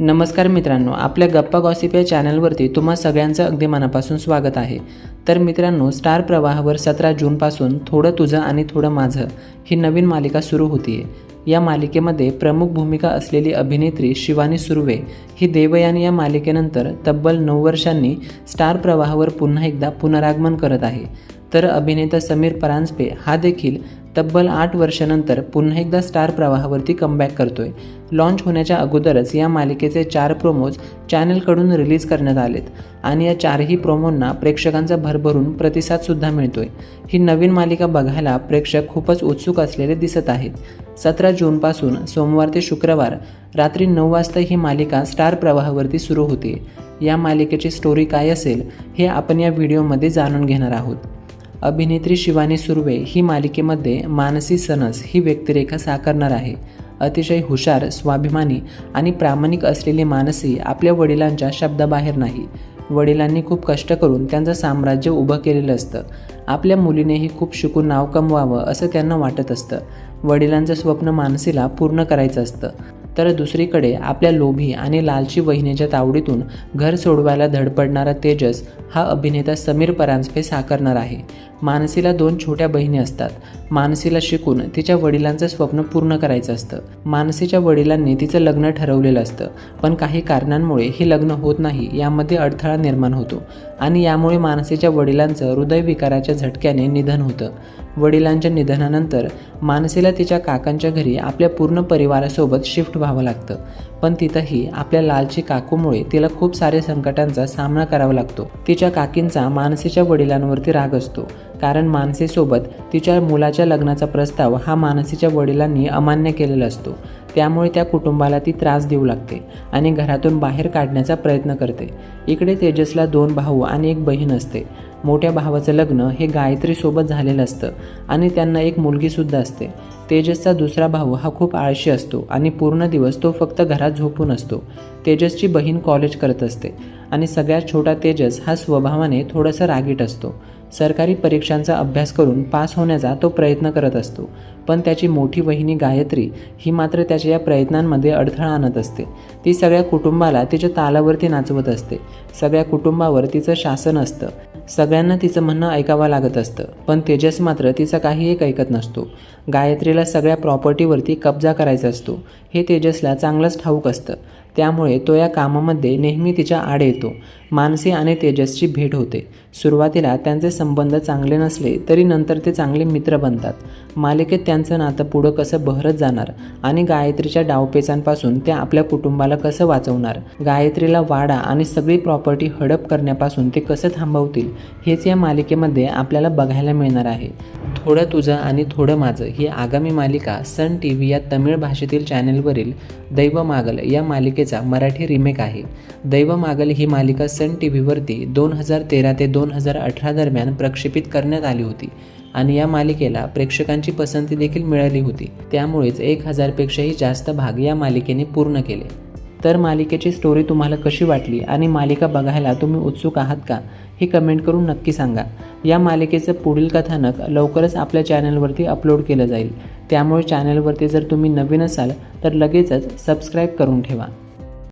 नमस्कार मित्रांनो आपल्या गप्पा गॉसिप या चॅनलवरती तुम्हा सगळ्यांचं अगदी मनापासून स्वागत आहे. तर मित्रांनो स्टार प्रवाहावर सतरा जूनपासून थोडं तुझं आणि थोडं माझं ही नवीन मालिका सुरू होतीये. या मालिकेमध्ये प्रमुख भूमिका असलेली अभिनेत्री शिवानी सुर्वे ही देवयानी या मालिकेनंतर तब्बल नऊ वर्षांनी स्टार प्रवाहावर पुन्हा एकदा पुनरागमन करत आहे. तर अभिनेता समीर परांजपे हा देखील तब्बल आठ वर्षानंतर पुन्हा एकदा स्टार प्रवाहावरती कमबॅक करतोय. लॉन्च होण्याच्या अगोदरच या मालिकेचे चार प्रोमोज चॅनलकडून रिलीज करण्यात आलेत आणि या चारही प्रोमोंना प्रेक्षकांचा भरभरून प्रतिसादसुद्धा मिळतोय. ही नवीन मालिका बघायला प्रेक्षक खूपच उत्सुक असलेले दिसत आहेत. सतरा जूनपासून सोमवार ते शुक्रवार रात्री नऊ वाजता ही मालिका स्टार प्रवाहावरती सुरू होते. या मालिकेची स्टोरी काय असेल हे आपण या व्हिडिओमध्ये जाणून घेणार आहोत. अभिनेत्री शिवानी सुर्वे ही मालिकेमध्ये मानसी सनस ही व्यक्तिरेखा साकारणार आहे. अतिशय हुशार स्वाभिमानी आणि प्रामाणिक असलेली मानसी आपल्या वडिलांच्या शब्दाबाहेर नाही. वडिलांनी खूप कष्ट करून त्यांचं साम्राज्य उभं केलेलं असतं. आपल्या मुलीनेही खूप शिकून नाव कमवावं असं त्यांना वाटत असतं. वडिलांचं स्वप्न मानसीला पूर्ण करायचं असतं. तर दुसरीकडे आपल्या लोभी आणि लालची वहिनीच्या तावडीतून घर सोडवायला धडपडणारा तेजस हा अभिनेता समीर परांजपे साकारणार आहे. मानसीला दोन छोट्या बहिणी असतात. मानसीला शिकून तिच्या वडिलांचं स्वप्न पूर्ण करायचं असतं. मानसीच्या वडिलांनी तिचं लग्न ठरवलेलं असतं. पण काही कारणांमुळे हे लग्न होत नाही यामध्ये अडथळा निर्माण होतो आणि यामुळे मानसीच्या वडिलांचं हृदयविकाराच्या झटक्याने निधन होतं. वडिलांच्या निधनानंतर मानसीला तिच्या काकांच्या घरी आपल्या पूर्ण परिवारासोबत शिफ्ट व्हावं लागतं. पण तिथंही आपल्या लालची काकूमुळे तिला खूप सारे संकटांचा सामना करावा लागतो. तिच्या काकींचा मानसीच्या वडिलांवरती राग असतो. कारण मानसीसोबत तिच्या मुलाच्या लग्नाचा प्रस्ताव हा मानसीच्या वडिलांनी अमान्य केलेला असतो. त्यामुळे त्या कुटुंबाला ती त्रास देऊ लागते आणि घरातून बाहेर काढण्याचा प्रयत्न करते. इकडे तेजसला दोन भाऊ आणि एक बहीण असते. मोठ्या भावाचं लग्न हे गायत्रीसोबत झालेलं असतं आणि त्यांना एक मुलगीसुद्धा असते. तेजसचा दुसरा भाऊ हा खूप आळशी असतो आणि पूर्ण दिवस तो फक्त घरात झोपून असतो. तेजसची बहीण कॉलेज करत असते आणि सगळ्यात छोटा तेजस हा स्वभावाने थोडासा रागीट असतो. सरकारी परीक्षांचा अभ्यास करून पास होण्याचा तो प्रयत्न करत असतो पण त्याची मोठी वहिनी गायत्री ही मात्र त्याच्या या प्रयत्नांमध्ये अडथळा आणत असते. ती सगळ्या कुटुंबाला तिच्या तालावरती नाचवत असते. सगळ्या कुटुंबावर तिचं शासन असतं. सगळ्यांना तिचं म्हणणं ऐकावं लागत असतं. पण तेजस मात्र तिचं काही एक ऐकत नसतो. गायत्रीला सगळ्या प्रॉपर्टीवरती कब्जा करायचा असतो. हे तेजसला चांगलंच ठाऊक असतं. त्यामुळे तो या कामामध्ये नेहमी तिच्या आड येतो. मानसी आणि तेजसची भेट होते. सुरुवातीला त्यांचे संबंध चांगले नसले तरी नंतर ते चांगले मित्र बनतात. मालिकेत त्यांचं नातं पुढं कसं बहरत जाणार आणि गायत्रीच्या डावपेचांपासून ते आपल्या कुटुंबाला कसं वाचवणार? गायत्रीला वाडा आणि सगळी प्रॉपर्टी हडप करण्यापासून ते कसं थांबवतील? हेच या मालिकेमध्ये आपल्याला बघायला मिळणार आहे. थोडं तुझं आणि थोडं माझं ही आगामी मालिका सन टी व्ही या तमिळ भाषेतील चॅनेलवरील दैव मागल या मालिकेचा मराठी रिमेक आहे. दैव मागल ही मालिका सन टी व्हीवरती दोन हजार तेरा ते दोन हजार अठरा दरम्यान प्रक्षेपित करण्यात आली होती आणि या मालिकेला प्रेक्षकांची पसंती देखील मिळाली होती. त्यामुळेच एक हजारपेक्षाही जास्त भाग या मालिकेने पूर्ण केले. तर मालिकेची स्टोरी तुम्हाला कशी वाटली आणि मालिका बघायला तुम्ही उत्सुक आहात का? हे कमेंट करून नक्की सांगा. या मालिकेचं पुढील कथानक लवकरच आपल्या चॅनलवरती अपलोड केलं जाईल. त्यामुळे चॅनलवरती जर तुम्ही नवीन असाल तर लगेचच सबस्क्राईब करून ठेवा.